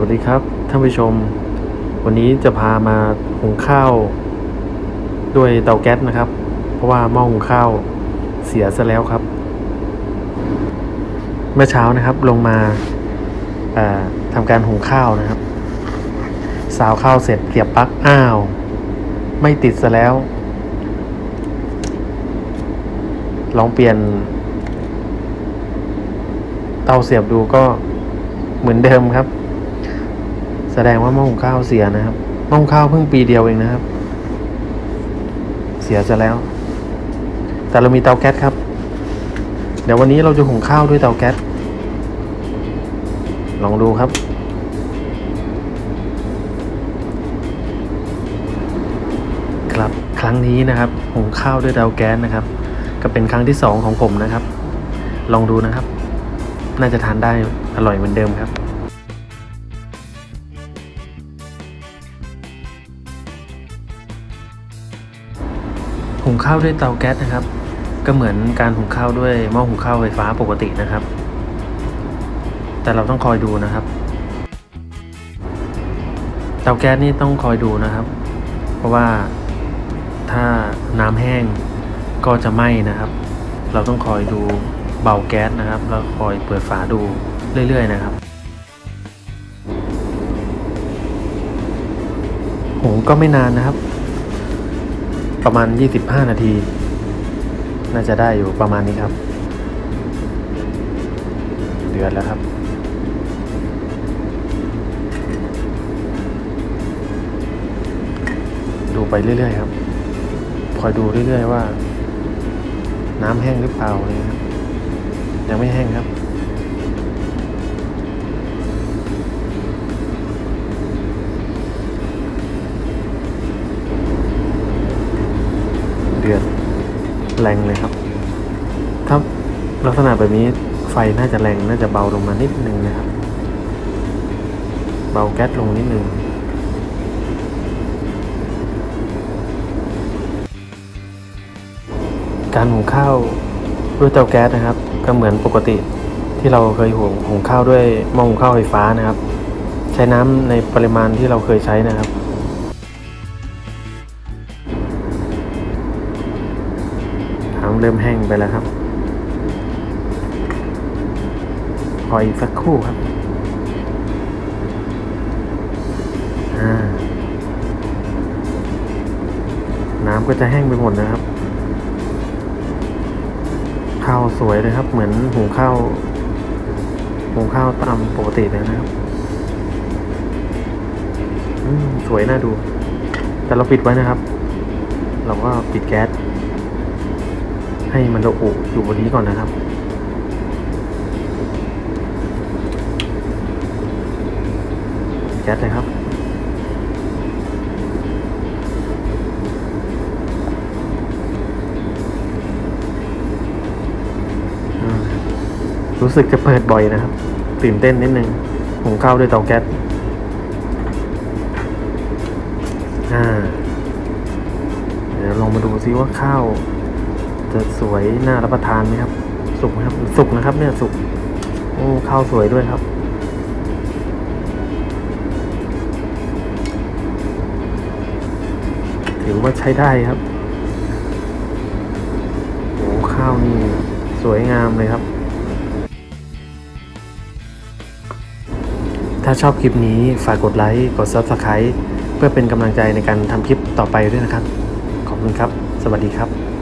วัสดีครับท่านผู้ชม วันนี้จะพามาหุงข้าว ด้วยเตาแก๊สนะครับ เพราะว่าหม้อหุงข้าวเสียซะแล้วครับ เมื่อเช้านะครับลงมาเอ่อทำการหุงข้าวนะครับ สาวข้าวเสร็จเสียบปลั๊กอ้าว ไม่ติดซะแล้ว ลองเปลี่ยน เตาเสียบดูก็เหมือนเดิมครับ แสดงว่าหม้อหุงข้าวเสียนะครับหม้อหุงข้าวเพิ่งปีเดียวเองนะครับ เสียจะแล้ว แต่เรามีเตาแก๊สครับ เดี๋ยววันนี้เราจะหุงข้าวด้วยเตาแก๊สลองดูครับครับครั้งนี้นะครับหุงข้าวด้วยเตาแก๊สนะครับ ก็เป็นครั้งที่สองของผมนะครับ ลองดูนะครับ น่าจะทานได้อร่อยเหมือนเดิมครับ หุงข้าวด้วยเตาแก๊สนะครับ ก็เหมือนการหุงข้าวด้วยหม้อหุงข้าวไฟฟ้าปกตินะครับ แต่เราต้องคอยดูนะครับ เตาแก๊สนี่ต้องคอยดูนะครับ เพราะว่าถ้าน้ำแห้งก็จะไหม้นะครับ เราต้องคอยดูเบาแก๊สนะครับ แล้วคอยเปิดฝาดูเรื่อย ๆ นะครับหุงก็ไม่นานนะครับ ประมาณ 25 นาที น่าจะได้อยู่ประมาณนี้ครับ เดือดแล้วครับ ดูไปเรื่อยๆครับ คอยดูเรื่อยๆว่า น้ำแห้งหรือเปล่าอะไรเลยครับ ยังไม่แห้งครับ เดือดแรงเลยครับ ถ้าลักษณะแบบนี้ไฟน่าจะแรงน่าจะเบาลงมานิดนึงนะครับ เบาแก๊สลงนิดนึงการหุงข้าวด้วยเตาแก๊สนะครับ ก็เหมือนปกติที่เราเคยหุงหุงข้าวด้วยหม้อหุงข้าวไฟฟ้านะครับ ใช้น้ำในปริมาณที่เราเคยใช้นะครับ เริ่มแห้งไปแล้วครับขออีกสักครู่ครับน้ำก็จะแห้งไปหมดนะครับ ข้าวสวยเลยครับ เหมือนหุงข้าวหุงข้าวตามปกติเลยนะครับอืมสวยน่าดู แต่เราปิดไว้นะครับ เราก็ปิดแก๊ส ให้มันระอุอยู่บนนี้ก่อนนะครับ แก๊สเลยครับ รู้สึกจะเปิดบ่อยนะครับ ตื่นเต้นนิดนึงหุงข้าด้วยเตาแก๊สอ่าเดี๋ยวลองมาดูซิว่าข้าว จะสวยน่ารับประทานไหมครับ สุกไหมครับ สุกนะครับ เนี่ยสุกโอ้ข้าวสวยด้วยครับ ถือว่าใช้ได้ครับโอ้ข้าวนี่สวยงามเลยครับ ถ้าชอบคลิปนี้ฝากกดไลค์ กด Subscribe เพื่อเป็นกำลังใจในการทำคลิปต่อไปด้วยนะครับ ขอบคุณครับ สวัสดีครับ